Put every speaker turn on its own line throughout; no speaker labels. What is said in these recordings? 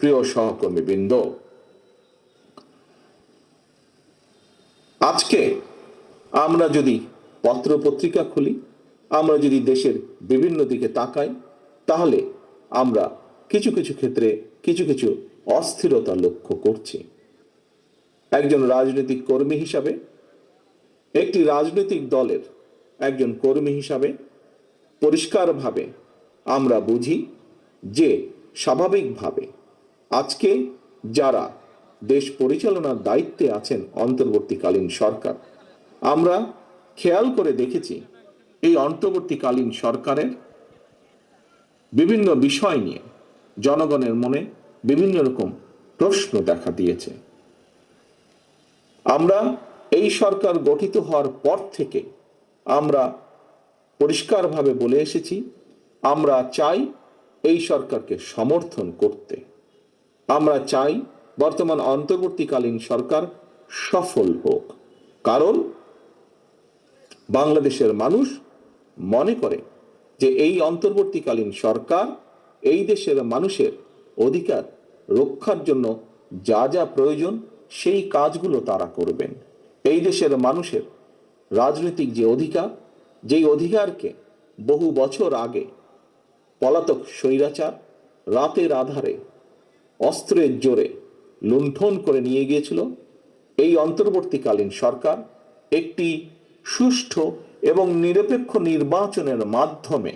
প্রিয় সহকর্মীবৃন্দ, আজকে আমরা যদি পত্র পত্রিকা খুলি, আমরা যদি দেশের বিভিন্ন দিকে তাকাই, তাহলে আমরা কিছু কিছু ক্ষেত্রে কিছু কিছু অস্থিরতা লক্ষ্য করছি। একজন রাজনৈতিক কর্মী হিসাবে, একটি রাজনৈতিক দলের একজন কর্মী হিসাবে পরিষ্কারভাবে আমরা বুঝি যে স্বাভাবিকভাবে আজকে যারা দেশ পরিচালনার দায়িত্বে আছেন অন্তর্বর্তীকালীন সরকার, আমরা খেয়াল করে দেখেছি এই অন্তর্বর্তীকালীন সরকারের বিভিন্ন বিষয় নিয়ে জনগণের মনে বিভিন্ন রকম প্রশ্ন দেখা দিয়েছে। আমরা এই সরকার গঠিত হওয়ার পর থেকে আমরা পরিষ্কারভাবে বলে এসেছি, আমরা চাই এই সরকারকে সমর্থন করতে। আমরা চাই বর্তমান অন্তর্বর্তীকালীন সরকার সফল হোক। কারণ বাংলাদেশের মানুষ মনে করে যে এই অন্তর্বর্তীকালীন সরকার এই দেশের মানুষের অধিকার রক্ষার জন্য যা যা প্রয়োজন সেই কাজগুলো তারা করবেন। এই দেশের মানুষের রাজনৈতিক যে অধিকার, যেই অধিকারকে বহু বছর আগে পলাতক স্বৈরাচার রাতের আধারে অস্ত্রের জোরে লুণ্ঠন করে নিয়ে গিয়েছিল। এই অন্তর্বর্তীকালীন সরকার একটি সুষ্ঠু এবং নিরপেক্ষ নির্বাচনের মাধ্যমে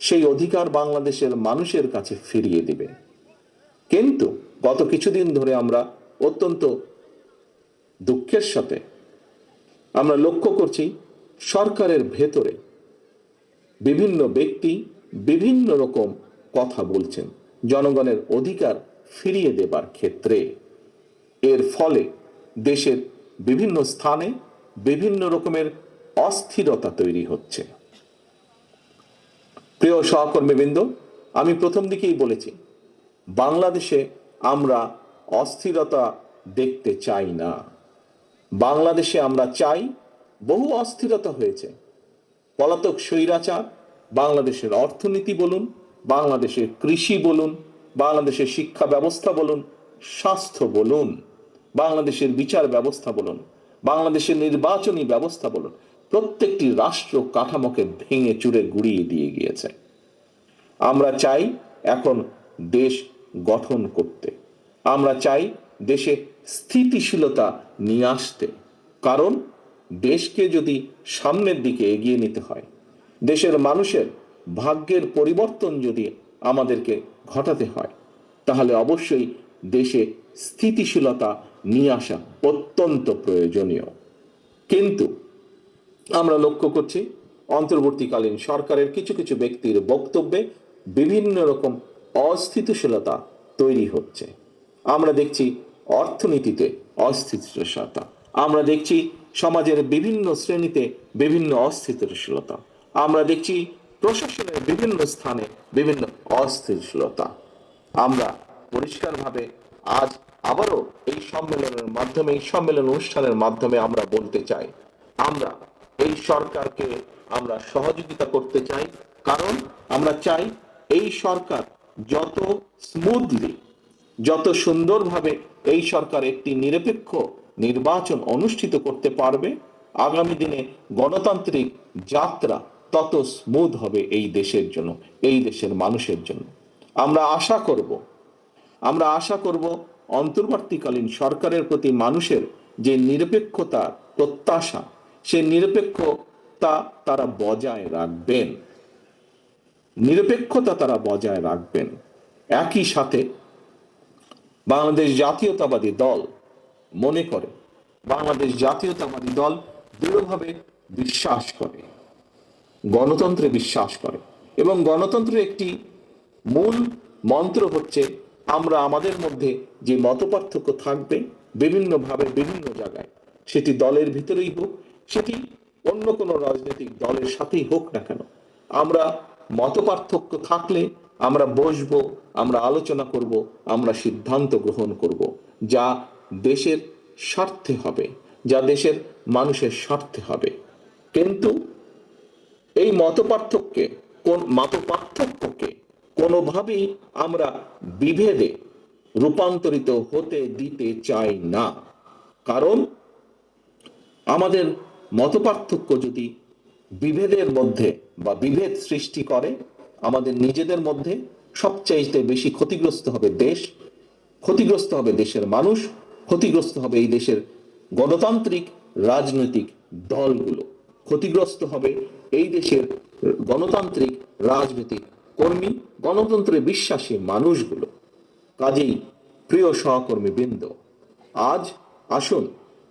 সেই অধিকার বাংলাদেশের মানুষের কাছে ফিরিয়ে দিবে। কিন্তু গত কিছুদিন ধরে আমরা অত্যন্ত দুঃখের সাথে আমরা লক্ষ্য করছি, সরকারের ভেতরে বিভিন্ন ব্যক্তি বিভিন্ন রকম কথা বলছেন। জনগণের অধিকার ফিরিয়ে দেবার ক্ষেত্রে। এর ফলে দেশের বিভিন্ন স্থানে বিভিন্ন রকমের অস্থিরতা তৈরি হচ্ছে। প্রিয় সহকর্মীবৃন্দ, আমি প্রথম দিকেই বলেছি, বাংলাদেশে আমরা অস্থিরতা দেখতে চাই না। বাংলাদেশে আমরা চাই বহু অস্থিরতা হয়েছে। পলাতক স্বৈরাচার, বাংলাদেশের অর্থনীতি বলুন বাংলাদেশের কৃষি বলুন, বাংলাদেশের শিক্ষা ব্যবস্থা বলুন, স্বাস্থ্য বলুন, বাংলাদেশের বিচার ব্যবস্থা বলুন, বাংলাদেশের নির্বাচনী ব্যবস্থা বলুন, প্রত্যেকটি রাষ্ট্র কাঠামোকে ভেঙে চুরে গুড়িয়ে দিয়ে গিয়েছে। আমরা চাই এখন দেশ গঠন করতে। আমরা চাই দেশে স্থিতিশীলতা নিয়ে আসতে। কারণ, দেশকে যদি সামনের দিকে এগিয়ে নিতে হয়, দেশের মানুষের ভাগ্যের পরিবর্তন যদি আমাদেরকে ঘটাতে হয়, তাহলে অবশ্যই দেশে স্থিতিশীলতা নিয়ে আসা অত্যন্ত প্রয়োজনীয়। কিন্তু আমরা লক্ষ্য করছি, অন্তর্বর্তীকালীন সরকারের কিছু কিছু ব্যক্তির বক্তব্যে বিভিন্ন রকম অস্থিতিশীলতা তৈরি হচ্ছে। আমরা দেখছি অর্থনীতিতে অস্থিতিশীলতা, আমরা দেখছি সমাজের বিভিন্ন শ্রেণীতে বিভিন্ন অস্থিতিশীলতা, আমরা দেখছি প্রশাসনের বিভিন্ন স্থানে বিভিন্ন অস্থিরশীলতা। আমরা পরিষ্কারভাবে আজ আবারও এই সম্মেলনের মাধ্যমে, এই সম্মেলন অনুষ্ঠানের মাধ্যমে আমরা বলতে চাই, আমরা এই সরকারকে আমরা সহযোগিতা করতে চাই, কারণ আমরা চাই এই সরকার যত স্মুথলি যত সুন্দরভাবে এই সরকার একটি নিরপেক্ষ নির্বাচন অনুষ্ঠিত করতে পারবে, আগামী দিনে গণতান্ত্রিক যাত্রা তত স্মুথ হবে এই দেশের জন্য, এই দেশের মানুষের জন্য। আমরা আশা করব, আমরা আশা করব অন্তর্বর্তীকালীন সরকারের প্রতি মানুষের যে নিরপেক্ষতা, প্রত্যাশা, সে নিরপেক্ষতা তারা বজায় রাখবেন। নিরপেক্ষতা তারা বজায় রাখবেন। একই সাথে বাংলাদেশ জাতীয়তাবাদী দল মনে করে, বাংলাদেশ জাতীয়তাবাদী দল দৃঢ়ভাবে বিশ্বাস করে। গণতন্ত্রে বিশ্বাস করে। এবং গণতন্ত্রের একটি মূল মন্ত্র হচ্ছে, আমরা আমাদের মধ্যে যে মতপার্থক্য থাকবে, বিভিন্নভাবে বিভিন্ন জায়গায়, সেটি দলের ভিতরেই হোক, সেটি অন্য কোনো রাজনৈতিক দলের সাথেই হোক না কেন। আমরা মতপার্থক্য থাকলে আমরা বসবো, আমরা আলোচনা করব, আমরা সিদ্ধান্ত গ্রহণ করব, যা দেশের স্বার্থে হবে, যা দেশের মানুষের স্বার্থে হবে। কিন্তু এই মতপার্থক্যে, কোন মতপার্থক্যকে কোনোভাবেই আমরা বিভেদে রূপান্তরিত হতে দিতে চাই না। কারণ আমাদের মতপার্থক্য যদি বিভেদের মধ্যে বা বিভেদ সৃষ্টি করে, আমাদের নিজেদের মধ্যে সবচাইতে বেশি ক্ষতিগ্রস্ত হবে দেশ, ক্ষতিগ্রস্ত হবে দেশের মানুষ, ক্ষতিগ্রস্ত হবে এই দেশের গণতান্ত্রিক রাজনৈতিক দলগুলো, ক্ষতিগ্রস্ত হবে এই দেশের গণতান্ত্রিক রাজনৈতিক কর্মী, গণতন্ত্রে বিশ্বাসী মানুষগুলো। কাজেই প্রিয় সহকর্মী বৃন্দ, আজ আসুন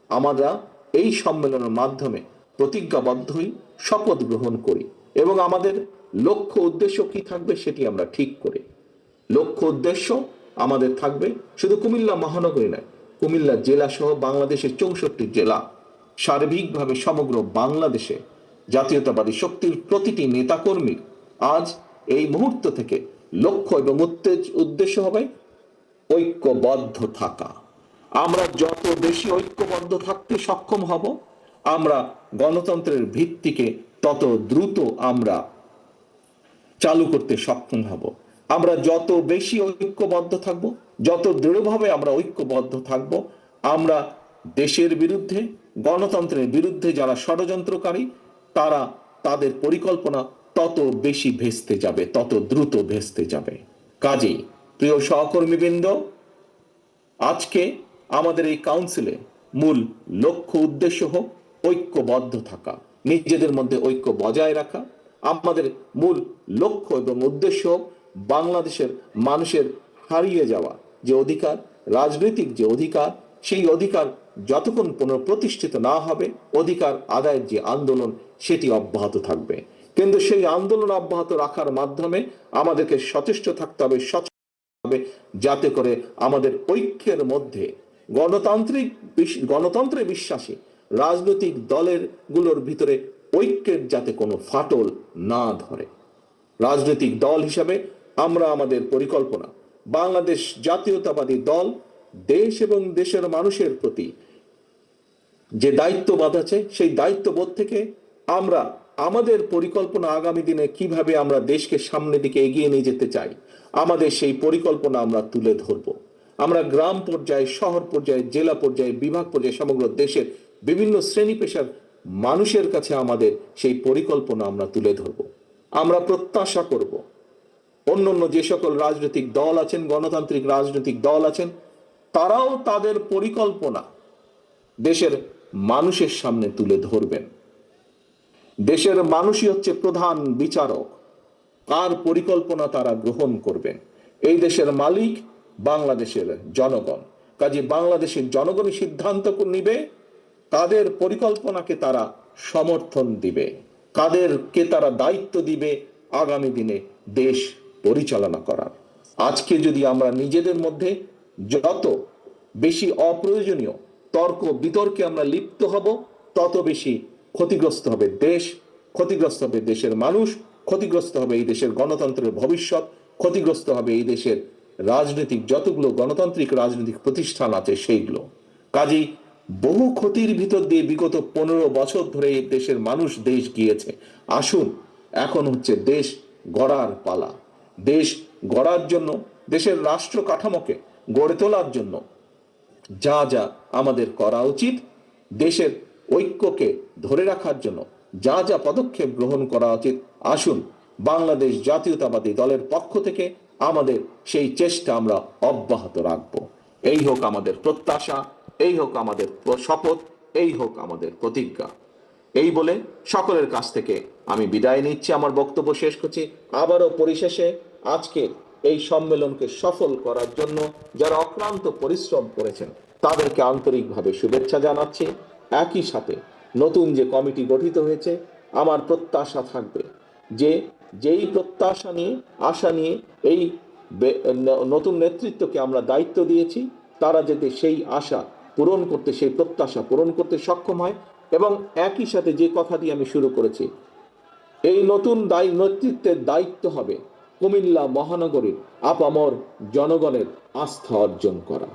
আমরা এই সম্মেলনের মাধ্যমে প্রতিজ্ঞাবদ্ধ হই, শপথ গ্রহণ করি এবং আমাদের লক্ষ্য উদ্দেশ্য কি থাকবে সেটি আমরা ঠিক করি। লক্ষ্য উদ্দেশ্য আমাদের থাকবে শুধু কুমিল্লা মহানগরী নয়, কুমিল্লা জেলা সহ বাংলাদেশের চৌষট্টি জেলা। সার্বিকভাবে সমগ্র বাংলাদেশে জাতীয়তাবাদী শক্তির প্রতিটি নেতাকর্মীর আজ এই মুহূর্ত থেকে লক্ষ্য এবং উত্তেজ উদ্দেশ্য হবে ঐক্যবদ্ধ থাকা। আমরা যত বেশি ঐক্যবদ্ধ থাকতে সক্ষম হব, আমরা গণতন্ত্রের ভিত্তিকে তত দ্রুত আমরা চালু করতে সক্ষম হব। আমরা যত বেশি ঐক্যবদ্ধ থাকব, যত দৃঢ়ভাবে আমরা ঐক্যবদ্ধ থাকব, আমরা দেশের বিরুদ্ধে, গণতন্ত্রের বিরুদ্ধে যারা ষড়যন্ত্রকারী তারা তাদের পরিকল্পনা তত বেশি ভেস্তে যাবে, তত দ্রুত ভেস্তে যাবে। কাজেই, প্রিয় সহকর্মীবৃন্দ, আজকে আমাদের এই কাউন্সিলে মূল লক্ষ্য উদ্দেশ্য হোক ঐক্যবদ্ধ থাকা, নিজেদের মধ্যে ঐক্য বজায় রাখা। আমাদের মূল লক্ষ্য এবং উদ্দেশ্য বাংলাদেশের মানুষের হারিয়ে যাওয়া যে অধিকার, রাজনৈতিক যে অধিকার, সেই অধিকার যতক্ষণ পুনঃপ্রতিষ্ঠিত না হবে, অধিকার, আদায়ের যে আন্দোলন, সেটি অব্যাহত থাকবে। কিন্তু সেই আন্দোলন অব্যাহত রাখার মাধ্যমে আমাদেরকে সচেষ্ট থাকতে হবে সচেতন যাতে করে আমাদের ঐক্যের মধ্যে গণতান্ত্রিক গণতন্ত্রে বিশ্বাসী রাজনৈতিক দলেরগুলোর ভিতরে ঐক্যের যাতে কোনো ফাটল না ধরে। রাজনৈতিক দল হিসাবে আমরা আমাদের পরিকল্পনা, বাংলাদেশ জাতীয়তাবাদী দল দেশ এবং দেশের মানুষের প্রতি যে দায়িত্ববোধ আছে, সেই দায়িত্ববোধ থেকে আমরা আমাদের পরিকল্পনা আগামী দিনে কীভাবে আমরা দেশকে সামনের দিকে এগিয়ে নিয়ে যেতে চাই, আমাদের সেই পরিকল্পনা আমরা তুলে ধরব। আমরা গ্রাম পর্যায়ে, শহর পর্যায়ে, জেলা পর্যায়ে, বিভাগ পর্যায়ে, সমগ্র দেশের বিভিন্ন শ্রেণি পেশার মানুষের কাছে আমাদের সেই পরিকল্পনা আমরা তুলে ধরব। আমরা প্রত্যাশা করব। অন্য অন্য যে সকল রাজনৈতিক দল আছেন, গণতান্ত্রিক রাজনৈতিক দল আছেন তারাও তাদের পরিকল্পনা দেশের মানুষের সামনে তুলে ধরবেন। দেশের মানুষই হচ্ছে প্রধান বিচারক। কার পরিকল্পনা তারা গ্রহণ করবেন? এই দেশের মালিক বাংলাদেশের জনগণ। কাজে বাংলাদেশের জনগণই সিদ্ধান্ত নিবে কাদের পরিকল্পনাকে তারা সমর্থন দিবে। কাদেরকে তারা দায়িত্ব দিবে, আগামী দিনে দেশ পরিচালনা করার। আজকে যদি আমরা নিজেদের মধ্যে যত বেশি অপ্রয়োজনীয় তর্ক বিতর্কে আমরা লিপ্ত হব, তত বেশি ক্ষতিগ্রস্ত হবে দেশ, ক্ষতিগ্রস্ত হবে দেশের মানুষ, ক্ষতিগ্রস্ত হবে এই দেশের গণতন্ত্রের ভবিষ্যৎ, ক্ষতিগ্রস্ত হবে এই দেশের রাজনৈতিক যতগুলো গণতান্ত্রিক রাজনৈতিক প্রতিষ্ঠান আছে সেইগুলো। কাজেই বহু ক্ষতির ভিতর দিয়ে বিগত পনেরো বছর ধরে এই দেশের মানুষ দেশ গিয়েছে। আসুন, এখন হচ্ছে দেশ গড়ার পালা। দেশ গড়ার জন্য দেশের রাষ্ট্র কাঠামোকে গড়ে তোলার জন্য যা যা আমাদের করা উচিত, দেশের ঐক্যকে ধরে রাখার জন্য যা যা পদক্ষেপ গ্রহণ করা উচিত, আসুন বাংলাদেশ জাতীয়তাবাদী দলের পক্ষ থেকে আমাদের সেই চেষ্টা আমরা অব্যাহত রাখব। এই হোক আমাদের প্রত্যাশা, এই হোক আমাদের শপথ, এই হোক আমাদের প্রতিজ্ঞা। এই বলে সকলের কাছ থেকে আমি বিদায় নিচ্ছি, আমার বক্তব্য শেষ করছি। আবারও পরিশেষে আজকে এই সম্মেলনকে সফল করার জন্য যারা অক্লান্ত পরিশ্রম করেছেন, তাদেরকে আন্তরিকভাবে শুভেচ্ছা জানাচ্ছি। একই সাথে নতুন যে কমিটি গঠিত হয়েছে, আমার প্রত্যাশা থাকবে যে যেই প্রত্যাশা নিয়ে, আশা নিয়ে এই নতুন নেতৃত্বকে আমরা দায়িত্ব দিয়েছি, তারা যাতে সেই আশা পূরণ করতে, সেই প্রত্যাশা পূরণ করতে সক্ষম হয় এবং একই সাথে যে কথা দিয়ে আমি শুরু করেছি, এই নতুন দায়ী, নেতৃত্বের দায়িত্ব হবে কুমিল্লা মহানগরীর আপামর জনগণের আস্থা অর্জন করা।